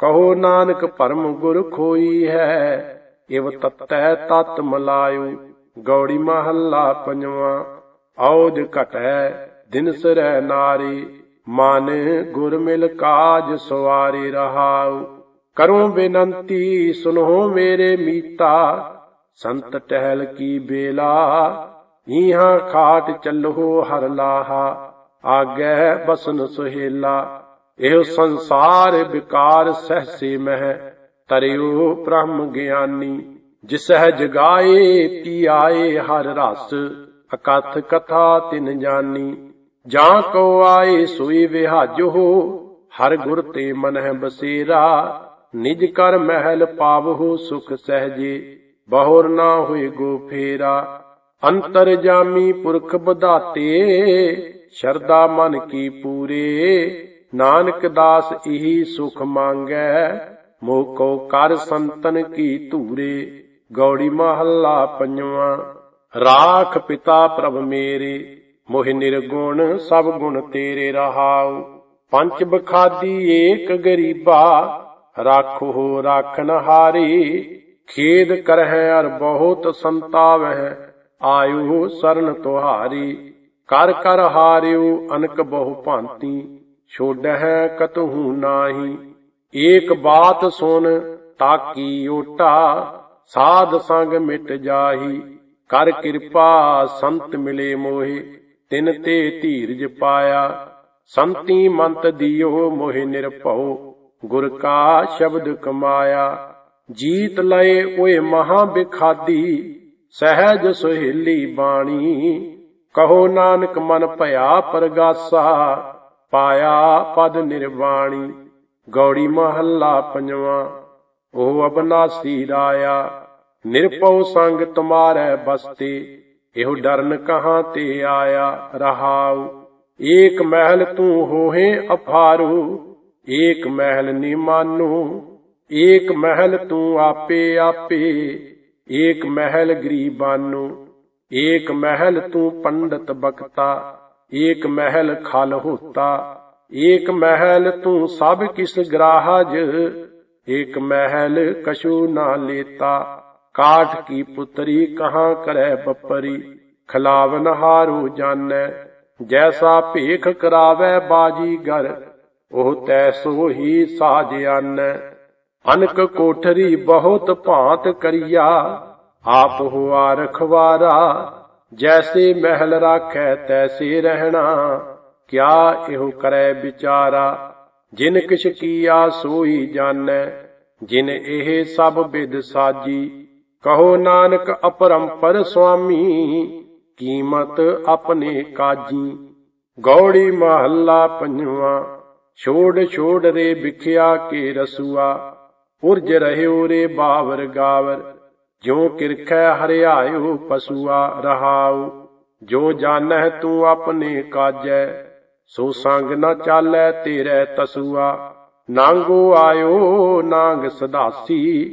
ਕਹੋ ਨਾਨਕ ਪਰਮ ਗੁਰ ਖੋਈ ਹੈ, ਇਵ ਤਤੈ ਤਤ ਮਲਾਇਓ ਗੌੜੀ ਮਹੱਲਾ ਪੰਜਵਾਂ ਔਦ ਘਟੈ, ਦਿਨ ਸਰੈ ਨਾਰੀ, ਮਨ ਗੁਰ ਮਿਲ ਕਾਜ ਸਵਾਰੀ ਰਹਾਉ। ਕਰੂੰ ਬੇਨੰਤੀ, ਸੁਨੋ ਮੇਰੇ ਮੀਤਾ, ਸੰਤ ਟਹਿਲ ਕੀ ਬੇਲਾ, ਈਹਾਂ ਖਾਟ ਚੱਲੋ ਹਰ ਲਾਹਾ, ਆਗੈ ਬਸਨ ਸੁਹੇਲਾ। ਇਹ ਸੰਸਾਰ ਵਿਕਾਰ ਸਹਸੇ ਮਹਿ ਤਰਿਓ ਬ੍ਰਹਮ ਗਿਆਨੀ। ਜਿਸਹਿ ਜਗਾਏ ਤੀ ਆਏ ਹਰ ਰਸ, ਅਕਥ ਕਥਾ ਤਿਨ ਜਾਨੀ। ਜਾਂ ਕੋ ਆਏ ਸੋਈ ਵਿਹਾਜੋ, ਹਰ ਗੁਰ ਤੇ ਮਨਹਿ ਬਸੇਰਾ। ਨਿਜ ਕਰ ਮਹਿਲ ਪਾਵਹੁ ਸੁਖ ਸਹਜੇ, ਬਹੁਰ ਨਾ ਹੋਏ ਗੋ ਫੇਰਾ। ਅੰਤਰ ਜਾਮੀ ਪੁਰਖ ਬਧਾਤੇ ਸ਼ਰਦਾ ਮਨ ਕੀ ਪੂਰੇ। ਨਾਨਕ ਦਾਸ ਇਹੀ ਸੁਖ ਮੰਗੈ ਮੋਹ ਕੋ ਕਰ ਸੰਤਨ ਕੀ ਧੂਰੇ, ਗੌੜੀ ਮਹੱਲਾ ਪੰਜਵਾਂ। ਰਾਖ ਪਿਤਾ ਪ੍ਰਭ ਮੇਰੇ, ਮੋਹਿ ਨਿਰਗੁਣ ਸਭ ਗੁਣ ਤੇਰੇ ਰਹਾਉ। ਪੰਜ ਬਖਾਦੀ ਏਕ ਗਰੀਬਾ, ਰਾਖੋ ਰਾਖਨ ਹਾਰੀ ਖੇਦ ਕਰਹਿ ਅਰ ਬਹੁਤ ਸੰਤਾਵਹਿ ਆਯੂ ਸਰਨ ਤੁਹਾਰੀ। ਕਰ ਕਰ ਹਾਰਿਓ ਅਨਕ ਬਹੁ ਭਾਂਤੀ। ਛੋਡਹਿ ਕਤਹੂ ਨਾਹੀ, ਏਕ ਬਾਤ ਸੁਨ ਤਾਕੀ ਓਟਾ, ਸਾਧ ਸੰਗ ਮਿਟ ਜਾਹੀ, ਕਰ ਕਿਰਪਾ ਸੰਤ ਮਿਲੇ ਮੋਹਿ, ਤਿਨ ਤੇ ਧੀਰਜ ਪਾਇਆ, ਸੰਤੀ ਮੰਤ ਦਿਓ ਮੋਹਿ ਨਿਰਭਉ, ਗੁਰ ਕਾ ਸ਼ਬਦ ਕਮਾਇਆ, ਜੀਤ ਲਏ ਓਏ ਮਹਾ ਬਿਖਾਦੀ, ਸਹਿਜ ਸੁਹੇਲੀ ਬਾਣੀ, ਕਹੋ ਨਾਨਕ ਮਨ ਭਇਆ ਪਰਗਾਸਾ ਪਾਇਆ ਪਦ ਨਿਰਵਾਣੀ, ਗੌੜੀ ਮਹੱਲਾ ਪੰਜਵਾਂ। ਉਹ ਅਬਨਾਸੀ ਰਾਇਆ ਨਿਰਪਉ ਸੰਗ ਤੁਮਾਰੈ ਬਸਤੇ। ਇਹੋ ਡਰਨ ਕਹਾਂ ਤੇ ਆਇਆ ਰਹਾਉ। ਏਕ ਮਹਿਲ ਤੂੰ ਹੋਹੇ ਅਫਾਰੂ ਏਕ ਮਹਿਲ ਨੀ ਮਾਨੂ। ਏਕ ਮਹਿਲ ਤੂੰ ਆਪੇ ਆਪੇ, ਏਕ ਮਹਿਲ ਗਰੀਬਾਨੂ। ਏਕ ਮਹਿਲ ਤੂੰ ਪੰਡਤ ਬਖਤਾ। ਏਕ ਮਹਿਲ ਖਲ ਹੋਤਾ, ਏਕ ਮਹਿਲ ਤੂੰ ਸਭ ਕਿਸ ਗ੍ਰਾਹਜ ਏਕ ਮਹਿਲ ਕਸ਼ੂ ਨਾ ਲੇਤਾ, ਕਾਠ ਕੀ ਪੁਤਰੀ ਕਹਾਂ ਕਰੈ ਬਪਰੀ, ਖਲਾਵਨ ਹਾਰੂ ਜਾਣੈ, ਜੈਸਾ ਭੇਖ ਕਰਾਵੈ ਬਾਜੀਗਰ ਉਹ ਤੈਸੋ ਹੀ ਸਾਜ ਅਨਕ ਕੋਠਰੀ ਬਹੁਤ ਭਾਂਤ ਕਰੀਆ, ਆਪ ਹੁਆ ਰਖਵਾਰਾ ਜੈਸੇ ਮਹਿਲ ਰਾਖੈ ਤੈਸੇ ਰਹਿਣਾ, ਕਿਆ ਇਹੋ ਕਰੈ ਵਿਚਾਰਾ? ਜਿਨ ਕਿਛ ਕੀਆ ਸੋਈ ਜਾਣੈ, ਜਿਨ ਇਹ ਸਭ ਬਿਦ ਸਾਜੀ। ਕਹੋ ਨਾਨਕ ਅਪਰੰਪਰ ਸੁਆਮੀ, ਕੀਮਤ ਆਪਣੇ ਕਾਜੀ। ਗੌੜੀ ਮਹੱਲਾ ਪੰਜਵਾ, ਛੋੜ ਛੋੜ ਰੇ ਵਿਖਿਆ ਕੇ ਰਸੂਆ। ਉਰਜ ਰਹਿਓ ਰੇ ਬਾਵਰ ਗਾਵਰ। ਜੋ ਕਿਰਖੈ ਹਰਿਆਇਓ, ਪਸੂਆ ਰਹਾਉ। ਜੋ ਜਾਣੈ ਤੂੰ ਆਪਣੇ ਕਾਜੈ, ਸੋ ਸੰਗ ਨ ਚਾਲੈ ਤੇਰੇ ਤਸੂਆ। ਨਾਂਗੋ ਆਇਓ, ਨਾਂਗ ਸਦਾਸੀ,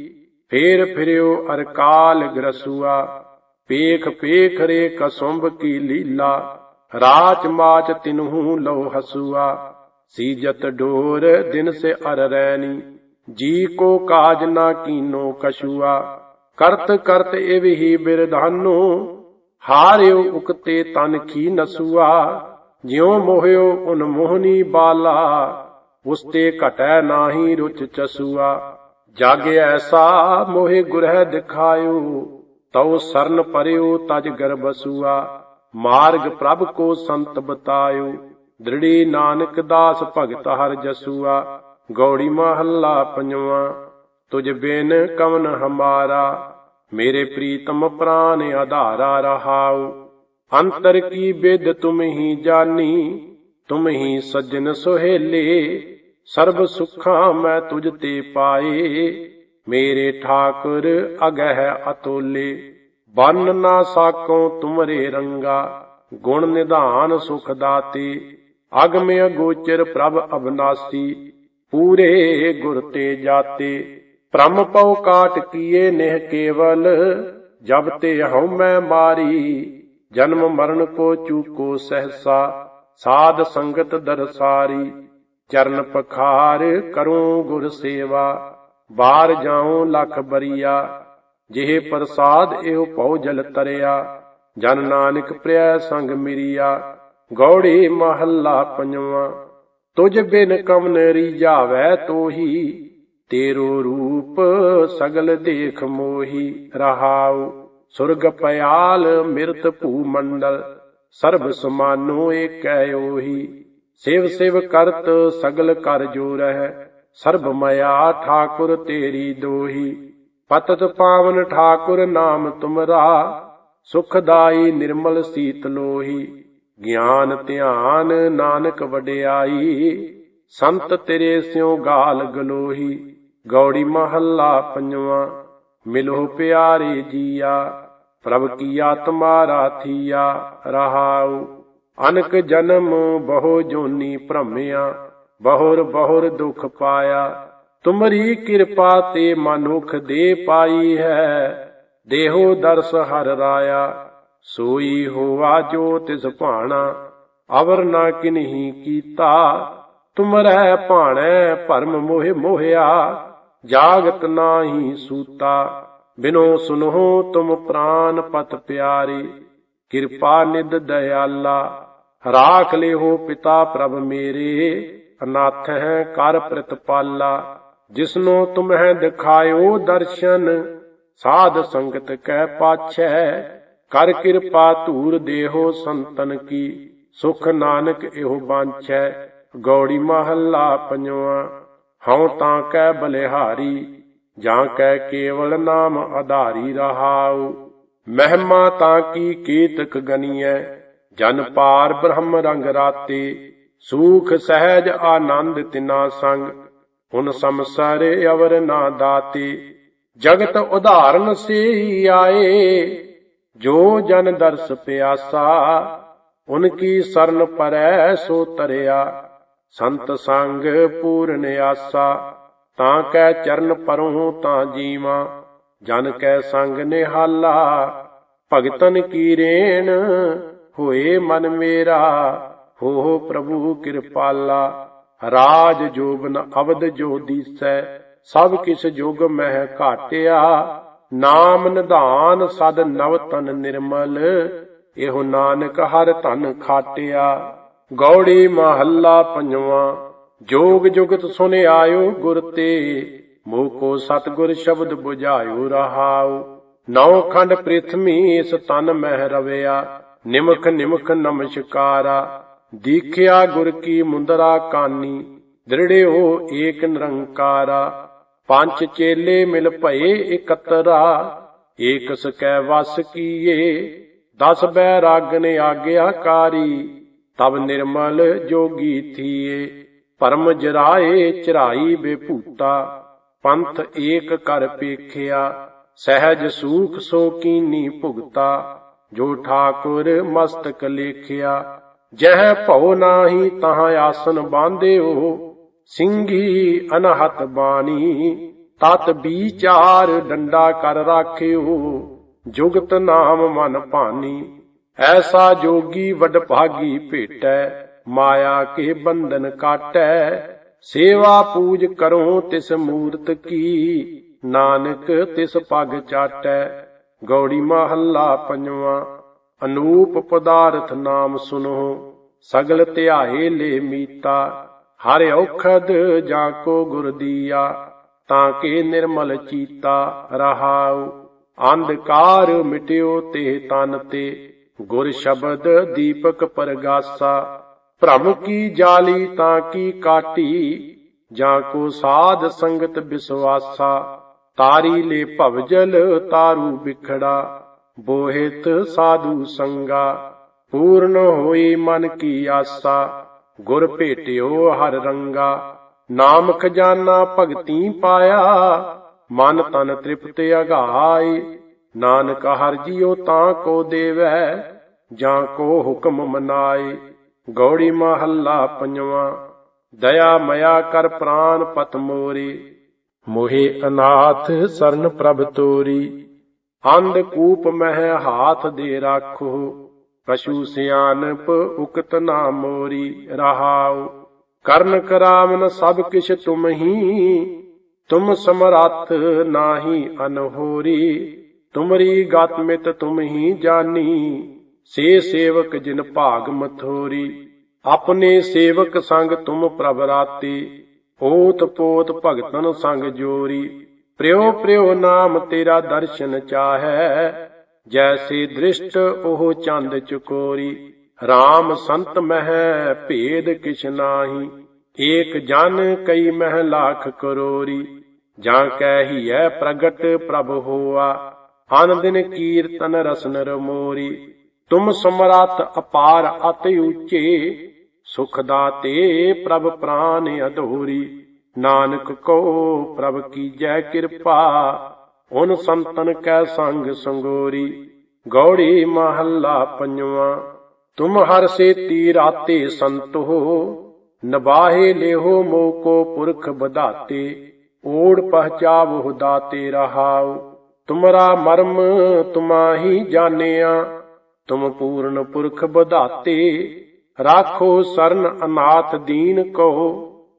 ਫੇਰ ਫਿਰਿਓ ਅਰਕਾਲ ਗਰਸੂਆ। ਪੇਖ ਪੇਖ ਰੇ ਕਸੁੰਭ ਕੀ ਲੀਲਾ, ਰਾਚ ਮਾਚ ਤਿਨਹੂ ਲਉ ਹਸੂਆ। ਸੀਜਤ ਡੋਰ ਦਿਨ ਸੇ ਅਰ ਰੈਣੀ ਜੀ ਕੋ ਕਾਜ ਨਾ ਕੀਨੋ ਕਸੂਆ ਕਰਤ ਕਰਤ ਇਵ ਹੀ ਬਿਰਧਾਨੋ, ਹਾਰਿਓ ਉਕਤੇ ਤਨ ਕੀ ਨਸੂਆ, ਜਿਉ ਮੋਹਿਓ ਉਨ ਮੋਹਨੀ ਬਾਲਾ, ਉਸਤੇ ਘਟੈ ਨਾਹੀ ਰੁਚ ਚਸੂਆ। ਜਗ ਐਸਾ ਮੋਹਿ ਗੁਰਹਿ ਦਿਖਾਇਓ, ਤਉ ਸਰਨ ਪਰਿਓ ਤਜ ਗਰਬਸੂਆ। ਮਾਰਗ ਪ੍ਰਭ ਕੋ ਸੰਤ ਬਤਾਇਓ, ਦ੍ਰਿੜੀ ਨਾਨਕ ਦਾਸ ਭਗਤ ਹਰ ਜਸੂਆ। ਗੌੜੀ ਮਹੱਲਾ ਪੰਜਵਾ। ਤੁਝ ਬਿਨ ਕਵਨ ਹਮਾਰਾ, ਮੇਰੇ ਪ੍ਰੀਤਮ ਪ੍ਰਾਨ ਆਧਾਰਾ ਰਹਾਉ। ਅੰਤਰ ਕੀ ਬਿਦ ਤੁਮ ਹੀ ਜਾਨੀ, ਤੁਮ ਹੀ ਸੱਜਣ ਸੁਹੇਲੇ। ਸਰਬ ਸੁਖਾਂ ਮੈਂ ਤੁਝ ਤੇ ਪਾਏ, ਮੇਰੇ ਠਾਕੁਰ ਅਗਹਿ ਅਤੋਲੇ। ਬੰਨ ਨਾ ਸਾਕੋ ਤੁਮਰੇ ਰੰਗਾ, ਗੁਣ ਨਿਧਾਨ ਸੁਖ ਦਾਤੇ। ਅਗਮ ਅਗੋਚਰ ਪ੍ਰਭ ਅਬਨਾਸੀ, ਪੂਰੇ ਗੁਰ ਤੇ ਜਾਤੇ। ਪ੍ਰਮ ਪਉ ਕਾਟ ਕੀਏ ਨਿਹ ਕੇਵਲ, ਜਬ ਤੇ ਹਉ ਮੈਂ ਮਾਰੀ, ਜਨਮ ਮਰਨ ਕੋ ਚੂਕੋ ਸਹਸਾ, ਸਾਧ ਸੰਗਤ ਦਰਸਾਰੀ ਚਰਨ ਪਖਾਰ ਕਰੂੰ ਗੁਰ ਸੇਵਾ ਬਾਹਰ ਜਾਉ ਲਖ ਬਰੀਆ, ਜਿਹੇ ਪ੍ਰਸਾਦ ਇਹੋ ਭਉ ਜਲ ਤਰਿਆ, ਜਨ ਨਾਨਕ ਪ੍ਰਿਆ ਸੰਗ ਮਿਰੀਆ, ਗੌੜੀ ਮਹੱਲਾ ਪੰਜਵਾਂ ਤੁਝ ਬਿਨ ਕਮਨ ਰੀਜਾਵੈ ਤੋਹੀ ਤੇਰੋ ਰੂਪ ਸਗਲ ਦੇਖ ਮੋਹੀ ਰਹਾਉ, ਸੁਰਗ ਪਿਆਲ ਮਿਰਤ ਭੂ ਮੰਡਲ ਸਰਬ ਸਮਾਨੋ ਏਕੈ ਓਹੀ। ਸਿਵ ਸਿਵ ਕਰਤ ਸਗਲ ਕਰ ਜੋ ਰਹਿ, ਸਰਬ ਮਇਆ ਠਾਕੁਰ ਤੇਰੀ ਦੋਹੀ। ਪਤਤ ਪਾਵਨ ਠਾਕੁਰ ਨਾਮ ਤੁਮਰਾ, ਸੁਖਦਾਈ ਨਿਰਮਲ ਸੀਤ ਲੋਹੀ। ਗਿਆਨ ਧਿਆਨ ਨਾਨਕ ਵਡਿਆਈ, ਸੰਤ ਤੇਰੇ ਸਿਉ ਗਾਲ ਗਲੋਹੀ। ਗੌੜੀ ਮਹੱਲਾ ਪੰਜਵਾਂ, ਮਿਲੋ ਪਿਆਰੇ ਜੀਆ, ਪ੍ਰਭ ਕੀ ਆਤਮਾ ਰਾਥੀਆ ਰਹਾਉ। ਅਨਕ ਜਨਮ ਬਹੁ ਜੋਨੀ ਭ੍ਰਮਿਆ, ਬਹੁਰ ਬਹੁਰ ਦੁਖ ਪਾਇਆ। ਤੁਮਰੀ ਕਿਰਪਾ ਤੇ ਮਨੁਖ ਦੇ ਪਾਈ ਹੈ, ਦੇਹੋ ਦਰਸ ਹਰ ਰਾਇਆ। ਸੋਈ ਹੋਵਾ ਜੋ ਤਿਸ ਭਾਣਾ, ਅਵਰ ਨਾ ਕਿਨਹੀ ਕੀਤਾ। ਤੁਮਰੈ ਭਾਣੈ ਭਰਮ ਮੋਹਿ ਮੋਹਿਆ। ਜਾਗਤ ਨਾਹੀ ਸੂਤਾ, ਬਿਨੋ ਸੁਨਹੁ ਤੁਮ ਪ੍ਰਾਨ ਪਤ ਪਿਆਰੀ, ਕਿਰਪਾ ਨਿਦ ਦਇਆਲਾ, ਰਾਖ ਲਿਓ ਪਿਤਾ ਪ੍ਰਭ ਮੇਰੇ ਅਨਾਥ ਹੈ ਕਰ ਪ੍ਰਤਪਾਲਾ, ਜਿਸਨੋ ਤੁਮਹਿ ਦਿਖਾਇਓ ਦਰਸ਼ਨ, ਸਾਧ ਸੰਗਤ ਕੈ ਪਾਛੈ, ਕਰ ਕਿਰਪਾ ਧੂਰ ਦੇਹੋ ਸੰਤਨ ਕੀ, ਸੁਖ ਨਾਨਕ ਇਹੋ ਬਾਂਛੈ, ਗੌੜੀ ਮਹੱਲਾ ਪੰਜਵਾਂ। ਹਉ ਤਾਂ ਕੈ ਬਲਿਹਾਰੀ, ਜਾਂ ਕੈ ਕੇਵਲ ਨਾਮ ਆਧਾਰੀ ਰਹਾਉ। ਮਹਿਮਾ ਤਾਂ ਕੀ ਕੀਤਕ ਗਨੀਐ, ਜਨ ਪਾਰ ਬ੍ਰਹਮ ਰੰਗ ਰਾਤੇ। ਸੂਖ ਸਹਿਜ ਆਨੰਦ ਤਿਨਾ ਸੰਗ, ਹੁਣ ਸੰਸਾਰੇ ਅਵਰ ਨਾ ਦਾਤੇ। ਜਗਤ ਉਧਾਰਨ ਸੇ ਆਏ, ਜੋ ਜਨ ਦਰਸ ਪਿਆਸਾ ਉਨਕੀ ਸਰਨ ਪਰੈ ਸੋ ਤਰਿਆ। ਸੰਤ ਸੰਗ ਪੂਰਨ ਆਸਾ, ਤਾਂ ਕੈ ਚਰਨ ਪਰਉ ਤਾਂ ਜੀਵਾ, ਜਨ ਕੈ ਸੰਗ ਨਿਹਾਲਾ, ਭਗਤਨ ਕੀ ਰੇਣ, ਹੋਏ ਮਨ ਮੇਰਾ, ਹੋ ਪ੍ਰਭੂ ਕਿਰਪਾਲਾ। ਰਾਜ ਜੋਬਨ ਅਵਦ ਜੋ ਦੀਸੈ, ਸਭ ਕਿਸ ਜੁਗ ਮਹਿ ਘਾਟਿਆ। ਨਾਮ ਨਿਧਾਨ ਸਦ ਨਵ ਤਨ ਨਿਰਮਲ, ਇਹੋ ਨਾਨਕ ਹਰ ਧਨ ਖਾਟਿਆ। ਗੌੜੀ ਮਹੱਲਾ ਪੰਜਵਾਂ। ਜੋਗ ਜੁਗਤ ਸੁਨੇ ਆਇਓ ਗੁਰ ਤੇ, ਮੋਹ ਕੋ ਸਤਗੁਰ ਸ਼ਬਦ 부ਝਾਇਓ ਰਹਾਉ। ਨੌ ਖੰਡ ਪ੍ਰਿਥਮੀ ਇਸ ਤਨ ਮਹਿ ਰਵਿਆ, ਨਿਮਖ ਨਿਮਖ ਨਮਸਕਾਰਾ। ਦੀਖਿਆ ਗੁਰ ਕੀ ਮੁੰਦਰਾ ਕਾਨੀ, ਦ੍ਰਿੜਿਓ ਏਕ ਨਿਰੰਕਾਰਾ। ਪੰਜ ਚੇਲੇ ਮਿਲ ਭਏ ਇਕਤਰਾ ਏਕ ਸਕੈ ਵਸ ਕੀਏ, ਦਸ ਬੈ ਰਾਗਨ ਆਗਿਆਕਾਰੀ ਤਬ ਨਿਰਮਲ ਜੋਗੀ ਥੀਏ, ਪਰਮ ਜਰਾਏ ਚਰਾਈ ਬੇਭੂਤਾ, ਪੰਥ ਏਕ ਕਰ ਪੇਖਿਆ, ਸਹਿਜ ਸੂਖ ਸੋ ਕੀਨੀ ਭੁਗਤਾ, ਜੋ ਠਾਕੁਰ ਮਸਤਕ ਲੇਖਿਆ, ਜਹ ਭਉ ਨਾਹੀ ਤਹ ਆਸਨ ਬਾਂਧਿਓ ਸਿੰਘੀ ਅਨਹਤ ਬਾਣੀ, ਤਤ ਵਿਚਾਰ ਡੰਡਾ ਕਰ ਰਾਖਿਓ, ਜੁਗਤ ਨਾਮ ਮਨ ਭਾਨੀ। ਐਸਾ ਜੋਗੀ ਵਡ ਭਾਗੀ ਭੇਟੈ, ਮਾਇਆ ਕੇ ਬੰਧਨ ਕਾਟੈ। ਸੇਵਾ ਪੂਜ ਕਰੋ ਤਿਸ ਮੂਰਤ ਕੀ, ਨਾਨਕ ਤਿਸ ਪਗ ਚਾਟੈ। ਗੌੜੀ ਮਹੱਲਾ ਪੰਜਵਾਂ, ਅਨੂਪ ਪਦਾਰਥ ਨਾਮ ਸੁਨੋ, ਸਗਲ ਧਿਆਏ ਲੈ ਮੀਤਾ। ਹਰ ਔਖਦ ਜਾਂ ਕੋ ਗੁਰ ਦੀਆ, ਤਾਂ ਕੇ ਨਿਰਮਲ ਚੀਤਾ ਰਹਾਉ। ਅੰਧਕਾਰ ਮਿਟਿਓ ਤੇ ਤਨ ਤੇ ਗੁਰ ਸ਼ਬਦ ਦੀਪਕ ਪਰਗਾਸਾ, ਭ੍ਰਮ ਕੀ ਜਾਲੀ ਤਾਂ ਕੀ ਕਾਟੀ, ਜਾਂ ਕੋ ਸਾਧ ਸੰਗਤ ਵਿਸਵਾਸਾ ਤਾਰੀ ਲੈ ਭਵਜਲ ਤਾਰੂ ਵਿਖੜਾ ਬੋਹਿਤ ਸਾਧੂ ਸੰਗਾ, ਪੂਰਨ ਹੋਈ ਮਨ ਕੀ ਆਸਾ, ਗੁਰ ਭੇਟਿਓ ਹਰ ਰੰਗਾ ਨਾਮ ਖਜ਼ਾਨਾ ਭਗਤੀ ਪਾਇਆ, ਮਨ ਤਨ ਤ੍ਰਿਪਤ ਅਗਾਈ ਨਾਨਕ ਹਰ ਜੀਉ ਤਾਂ ਕੋ ਦੇਵੈ, ਜਾਂ ਕੋ ਹੁਕਮ ਮਨਾਏ। ਗੌੜੀ ਮਹੱਲਾ ਪੰਜਵਾਂ, ਦਇਆ ਮਇਆ ਕਰ ਪ੍ਰਾਨ ਪਤ ਮੋਰੀ। ਮੋਹੇ ਅਨਾਥ ਸਰਨ ਪ੍ਰਭ ਤੋਰੀ। ਅੰਧ ਕੂਪ ਮਹਿ ਹਾਥ ਦੇ ਰਾਖੋ। ਪਸ਼ੂ ਸਿਆਨਪ ਉਕਤ ਨਾ ਮੋਰੀ ਰਹਾਉ। ਕਰਨ ਕਰਾਵਨ ਸਭ ਕਿਛ ਤੁਮ ਹੀ, ਤੁਮ ਸਮਰੱਥ ਨਾਹੀ ਅਨਹੋਰੀ। ਤੁਮਰੀ ਗਤ ਮਿਤ ਤੁਮ ਹੀ ਜਾਨੀ। ਸੇ ਸੇਵਕ ਜਿਨ ਭਾਗ ਮਥੋਰੀ। ਆਪਣੇ ਸੇਵਕ ਸੰਗ ਤੁਮ ਪ੍ਰਭ ਰਾਤੀ। ਓਤ ਪੋਤ ਭਗਤਨ ਸੰਗ ਜੋਰੀ। ਪ੍ਰਿਉ ਪ੍ਰਿਉ ਨਾਮ ਤੇਰਾ ਦਰਸ਼ਨ ਚਾਹੈ। ਜੈਸੇ ਦ੍ਰਿਸ਼ਟ ਉਹ ਚੰਦ ਚਕੋਰੀ। RAM ਸੰਤ ਮਹਿ ਭੇਦ ਕਿਛ ਨਾਹੀ। ਏਕ ਜਨ ਕਈ ਮਹਿ ਲੱਖ ਕਰੋਰੀ। ਜਾਂ ਕਹਿ ਪ੍ਰਗਟ ਪ੍ਰਭ ਹੋਆ। ਅਨਦਿਨ ਕੀਰਤਨ ਰਸਨ ਰਮੋਰੀ। ਤੁਮ ਸਮਰੱਥ ਅਪਾਰ ਅਤਿ ਉੱਚੇ, ਸੁਖ ਦਾਤੇ ਪ੍ਰਭ ਪ੍ਰਾਨ ਅਧੋਰੀ। ਨਾਨਕ ਕੋ ਪ੍ਰਭ ਕੀਜੈ ਕਿਰਪਾ ਓਨ ਸੰਤਨ ਕੈ ਸੰਗ ਸੰਗੋਰੀ। ਗੌੜੀ ਮਹੱਲਾ ਪੰਜਵਾ, ਤੁਮ ਹਰ ਸੇਤੀ ਰਾਤੇ ਸੰਤੋ ਨਬਾਹੇ ਲਿਹੋ ਮੋ ਕੋ ਪੁਰਖ ਬਧਾਤੇ ਓੜ ਪਹਚਾਵਹੁ ਦਾਤੇ ਰਹਾਓ ਤੁਮਰਾ ਮਰਮ ਤੁਮਾਹੀ ਜਾਣਿਆ, ਤੁਮ ਪੂਰਨ ਪੁਰਖ ਬਧਾਤੇ ਰਾਖੋ ਸਰਨ ਅਨਾਥ ਦੀਨ ਕੋ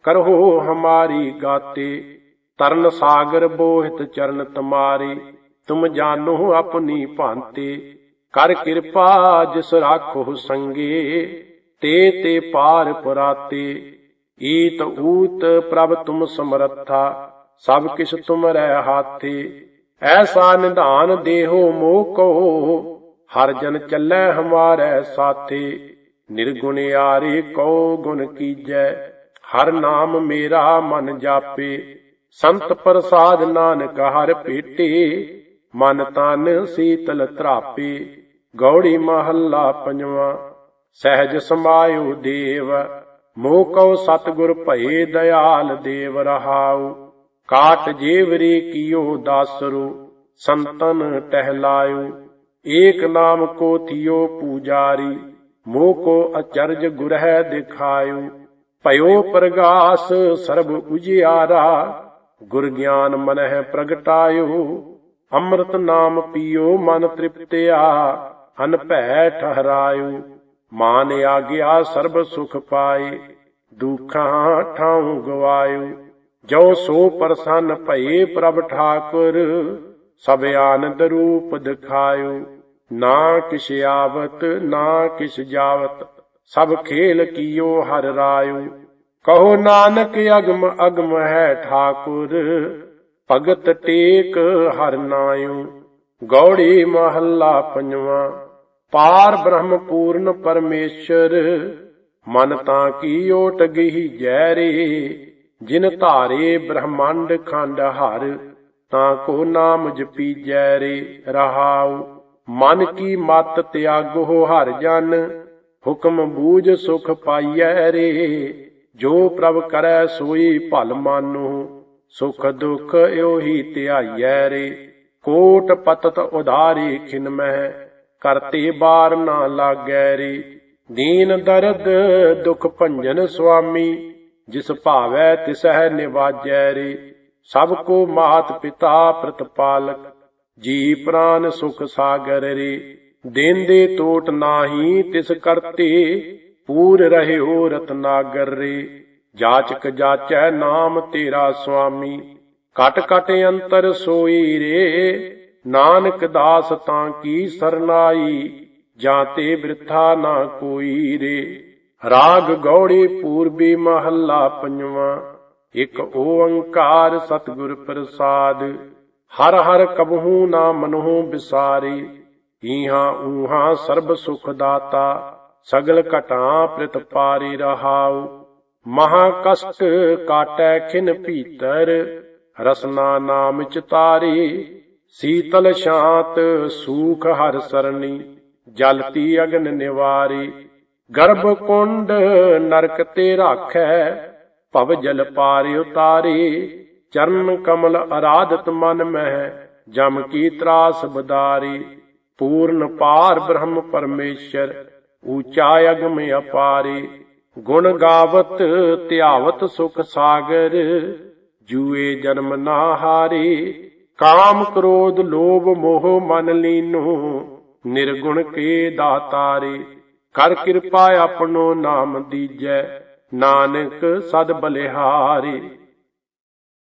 ਕਰਹੋ ਹਮਾਰੀ ਗਾਤੇ, ਤਰਨ ਸਾਗਰ ਬੋਹਿਤ ਚਰਨ ਤੁਮਾਰੇ, ਤੁਮ ਜਾਣੋ ਆਪਣੀ ਭਾਂਤੇ, ਕਰ ਕਿਰਪਾ ਜਿਸ ਰਾਖੋ ਸੰਗੇ, ਤੇ ਤੇ ਪਾਰ ਪੁਰਾਤੇ, ਈਤ ਊਤ ਪ੍ਰਭ ਤੁਮ ਸਮਰੱਥਾ, ਸਭ ਕਿਛ ਤੁਮਰੈ ਹਾਥੇ ਐਸਾ ਨਿਧਾਨ ਦੇਹੋ ਮੋਹ ਕੋ। ਹਰ ਜਨ ਚੱਲੈ ਹਮਾਰੈ ਸਾਥੇ, ਨਿਰਗੁਣ ਆਰੇ ਕਉ ਗੁਣ ਕੀਜੈ। ਹਰ ਨਾਮ ਮੇਰਾ ਮਨ ਜਾਪੇ, ਸੰਤ ਪ੍ਰਸਾਦ ਨਾਨਕ ਹਰ ਭੇਟੇ। ਮਨ ਤਨ ਸੀਤਲ ਤਰਾਪੇ, ਗੌੜੀ ਮਹੱਲਾ ਪੰਜਵਾ। ਸਹਿਜ ਸਮਾਇਓ ਦੇਵ, ਮੋਹ ਕਉ ਸਤਗੁਰ ਭਏ ਦਇਆਲ ਦੇਵ ਰਹਾਉ। ਕਾਟ ਜੀਵਰੀ ਕੀਓ ਦਾਸਰੂ, ਸੰਤਨ ਟਹਿਲਾਇਓ, ਏਕ ਨਾਮ ਕੋ ਥਿਓ ਪੂਜਾਰੀ, ਮੋਹ ਕੋ ਅਚਰਜ ਗੁਰਹਿ ਦਿਖਾਇਓ। ਭਇਓ ਪ੍ਰਗਾਸ ਸਰਬ ਉਜਿਆਰਾ, ਗੁਰ ਗਿਆਨ ਮਨਹਿ ਪ੍ਰਗਟਾਇਓ। ਅੰਮ੍ਰਿਤ ਨਾਮ ਪੀਓ ਮਨ ਤ੍ਰਿਪਤਿਆ, ਅਨ ਭੈ ਠਹਰਾਇਓ। ਮਾਨ ਆਗਿਆ ਸਰਬ ਸੁਖ ਪਾਏ, ਦੁਖਾਂ ਠਾਉ ਗਵਾਇਓ। ਜੋ ਸੋ ਪ੍ਰਸੰਨ ਭਏ ਪ੍ਰਭ ਠਾਕੁਰ, ਸਭ ਆਨੰਦ ਰੂਪ ਦਿਖਾਇਓ। ਨਾ ਕਿਛ ਆਵਤ, ਨਾ ਕਿਛ ਜਾਵਤ, ਸਭ ਖੇਲ ਕੀਓ ਹਰ ਰਾਇਓ। ਕਹੋ ਨਾਨਕ ਅਗਮ ਅਗਮ ਹੈ ਠਾਕੁਰ, ਭਗਤ ਟੇਕ ਹਰ ਨਾਇਓ। ਗੌੜੀ ਮਹੱਲਾ ਪੰਜਵਾ, ਪਾਰ ਬ੍ਰਹਮ ਪੂਰਨ ਪਰਮੇਸ਼ਰ, ਮਨ ਤਾਂ ਕੀ ਓਟ ਗਈ ਜੈ ਰੇ ਜਿਨ ਧਾਰੇ ਬ੍ਰਹਮੰਡ ਖੰਡ ਹਰ, ਤਾਂ ਕੋ ਨਾਮ ਜਪੀਜੈ ਰੇ ਰਹਾਉ। ਮਨ ਕੀ ਮਤ ਤਿਆਗੋ ਹਰ ਜਨ, ਹੁਕਮ ਬੂਝ ਸੁਖ ਪਾਈਐ ਰੇ। ਜੋ ਪ੍ਰਭ ਕਰੈ ਸੋਈ ਭਲ ਮਾਨੋ, ਸੁਖ ਦੁਖ ਇਹੋ ਧਿਆਈਐ ਰੇ। ਕੋਟ ਪਤਤ ਉਧਾਰੀ ਖਿਨ ਮਹਿ, ਕਰਤੇ ਬਾਰ ਨਾ ਲਾਗੈ ਰੇ। ਦੀਨ ਦਰਦ ਦੁਖ ਭੰਜਨ ਸੁਆਮੀ ਜਿਸ ਭਾਵੈ ਤਿਸਹਿ ਨਿਵਾਜੈ ਰੇ। ਸਭ ਕੋ ਮਾਤ ਪਿਤਾ ਪ੍ਰਤਪਾਲਕ ਜੀ ਪ੍ਰਾਨ ਸੁਖ ਸਾਗਰ ਰੇ। ਦੇਂਦੇ ਟੋਟ ਨਾਹੀ ਤਿਸ ਕਰਤੇ, ਪੂਰ ਰਹਿਓ ਰਤਨਾਗਰ ਰੇ। ਜਾਚਕ ਜਾਚੈ ਨਾਮ ਤੇਰਾ ਸੁਆਮੀ, ਕਟ ਕਟ ਅੰਤਰ ਸੋਈ ਰੇ। ਨਾਨਕ ਦਾਸ ਤਾਂ ਕੀ ਸਰਨਾਈ, ਜਾਂ ਤੇ ਬ੍ਰਿਥਾ ਨਾ ਕੋਈ ਰੇ। ਰਾਗ ਗੌੜੀ ਪੂਰਬੀ ਮਹੱਲਾ ਪੰਜਵਾ। ਇਕ ਓੰਕਾਰ ਸਤਿਗੁਰ ਪ੍ਰਸਾਦ, ਹਰ ਹਰ ਕਬਹੂ ਨਾ ਮਨਹੁ ਬਿਸਾਰੀ, ਈਹਾਂ ਊਹਾਂ ਸਰਬ ਸੁਖ ਦਾਤਾ, ਸਗਲ ਘਟਾਂ ਪ੍ਰਿਤ ਪਾਰੀ ਰਹਾਉ। ਮਹਾ ਕਸ਼ਟ ਕਾਟੈ ਖਿਨ ਭੀਤਰ, ਰਸਨਾ ਨਾਮ ਚਿਤਾਰੀ ਸੀਤਲ ਸ਼ਾਂਤ ਸੂਖ ਹਰ ਸਰਣੀ ਜਲਤੀ ਅਗਨ ਨਿਵਾਰੀ। ਗਰਭ ਕੁੰਡ ਨਰਕ ਤੇ ਰਾਖੈ, ਭਵ ਜਲ ਪਾਰ ਉਤਾਰੇ, ਚਰਨ ਕਮਲ ਅਰਾਧਤ ਮਨ ਮਹਿ, ਜਮ ਕੀ ਤਰਾਸ ਬਦਾਰੀ, ਪੂਰਨ ਪਾਰ ਬ੍ਰਹਮ ਪਰਮੇਸ਼ਰ, ਊਚਾ ਅਗਮ ਅਪਾਰੇ, ਗੁਣ ਗਾਵਤ ਧਿਆਵਤ ਸੁਖ ਸਾਗਰ, ਜੂਏ ਜਨਮ ਨਾ ਹਾਰੇ, ਕਾਮ ਕ੍ਰੋਧ ਲੋਭ ਮੋਹ ਮਨ ਲੀਨੋ, ਨਿਰਗੁਣ ਕੇ ਦਾਤਾਰੇ। ਕਰ ਕਿਰਪਾ ਆਪਣੋ ਨਾਮ ਦੀਜੈ। ਨਾਨਕ ਸਦ ਬਲਿਹਾਰੀ।